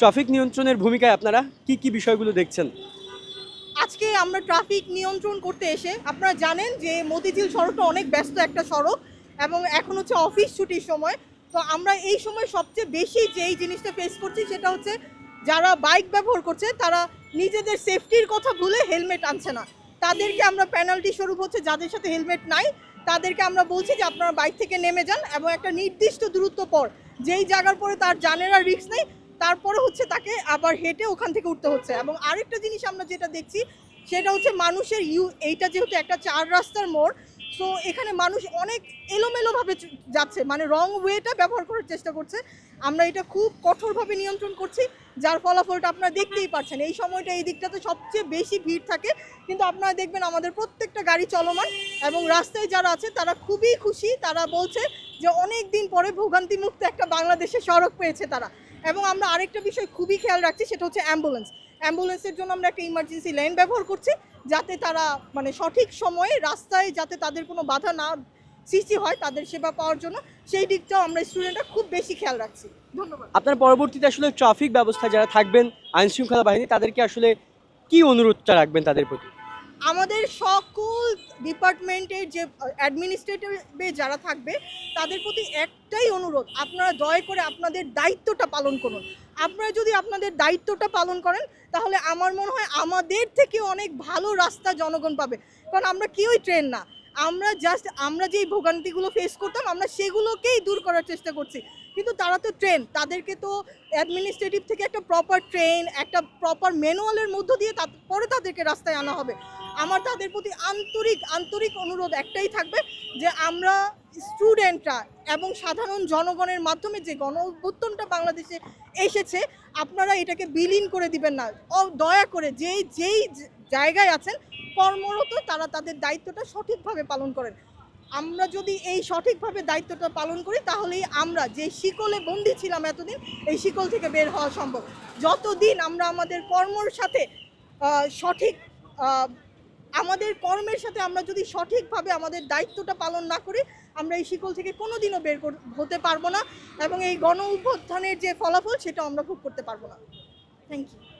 Traffic নিয়ন্ত্রণের ভূমিকায় আপনারা কি কি বিষয়গুলো দেখছেন? আজকে আমরা ট্রাফিক নিয়ন্ত্রণ করতে এসে আপনারা জানেন যে মতিঝিল সড়কটা অনেক ব্যস্ত একটা সড়ক এবং এখন হচ্ছে অফিস ছুটির সময়। তো আমরা এই সময় সবচেয়ে বেশি যেই জিনিসটা ফেস করছি সেটা হচ্ছে যারা বাইক ব্যবহার করছে, তারা নিজেদের সেফটির কথা ভুলে হেলমেট আনছে না। তাদেরকে আমরা পেনাল্টি স্বরূপ হচ্ছে যাদের সাথে হেলমেট নাই, তাদেরকে আমরা বলছি যে আপনারা বাইক থেকে নেমে যান এবং একটা নির্দিষ্ট দূরত্ব পর, যেই জায়গার পরে তার জানেরা রিস্ক নেই তারপরে হচ্ছে তাকে আবার হেঁটে ওখান থেকে উঠতে হচ্ছে। এবং আরেকটা জিনিস আমরা যেটা দেখছি, সেটা হচ্ছে মানুষের ইউ, এইটা যেহেতু একটা চার রাস্তার মোড় সো এখানে মানুষ অনেক এলোমেলোভাবে যাচ্ছে মানে রং ওয়েটা ব্যবহার করার চেষ্টা করছে। আমরা এটা খুব কঠোরভাবে নিয়ন্ত্রণ করছি, যার ফলাফলটা আপনারা দেখতেই পাচ্ছেন। এই সময়টা এই দিকটাতে সবচেয়ে বেশি ভিড় থাকে, কিন্তু আপনারা দেখবেন আমাদের প্রত্যেকটা গাড়ি চলমান, এবং রাস্তায় যারা আছে, তারা খুবই খুশি। তারা বলছে যে অনেক দিন পরে ভোগান্তিমুক্ত একটা বাংলাদেশের সড়ক পেয়েছে তারা। এবং আমরা আরেকটা বিষয় খুবই খেয়াল রাখছি, সেটা হচ্ছে অ্যাম্বুলেন্স অ্যাম্বুলেন্সের জন্য আমরা একটা ইমার্জেন্সি লাইন ব্যবহার করছি, যাতে তারা মানে সঠিক সময়ে রাস্তায় যাতে তাদের কোনো বাধা না সৃষ্টি হয় তাদের সেবা পাওয়ার জন্য, সেই দিকটাও আমরা স্টুডেন্টরা খুব বেশি খেয়াল রাখছি। ধন্যবাদ। আপনার পরবর্তীতে আসলে ট্রাফিক ব্যবস্থা যারা থাকবেন, আইনশৃঙ্খলা বাহিনী, তাদেরকে আসলে কি অনুরোধটা রাখবেন তাদের প্রতি? আমাদের সকল ডিপার্টমেন্টের যে অ্যাডমিনিস্ট্রেটিভে যারা থাকবে, তাদের প্রতি একটাই অনুরোধ, আপনারা দয় করে আপনাদের দায়িত্বটা পালন করুন। আপনারা যদি আপনাদের দায়িত্বটা পালন করেন, তাহলে আমার মনে হয় আমাদের থেকে অনেক ভালো রাস্তা জনগণ পাবে। কারণ আমরা কেউই ট্রেন না। আমরা জাস্ট আমরা যেই ভোগান্তিগুলো ফেস করতাম, আমরা সেগুলোকেই দূর করার চেষ্টা করছি। কিন্তু তারা তো ট্রেন তাদেরকে তো অ্যাডমিনিস্ট্রেটিভ থেকে একটা প্রপার ট্রেন একটা প্রপার ম্যানুয়ালের মধ্য দিয়ে তারপরে তাদেরকে রাস্তায় আনা হবে। আমার তাদের প্রতি আন্তরিক আন্তরিক অনুরোধ একটাই থাকবে যে আমরা স্টুডেন্টরা এবং সাধারণ জনগণের মাধ্যমে যে গণ অভ্যুত্থানটা বাংলাদেশে এসেছে, আপনারা এটাকে বিলীন করে দিবেন না। দয়া করে যেই যেই জায়গায় আছেন কর্মরত তারা তাদের দায়িত্বটা সঠিকভাবে পালন করেন। আমরা যদি এই সঠিকভাবে দায়িত্বটা পালন করি, তাহলেই আমরা যে শিকলে বন্দি ছিলাম এতদিন, এই শিকল থেকে বের হওয়া সম্ভব। যতদিন আমরা আমাদের কর্মর সাথে সঠিক আমাদের কর্মের সাথে আমরা যদি সঠিকভাবে আমাদের দায়িত্বটা পালন না করি, আমরা এই শিকল থেকে কোনোদিনও বের কর- হতে পারব না এবং এই গণ অভ্যুত্থানের যে ফলাফল সেটা আমরা ভোগ করতে পারব না। Thank you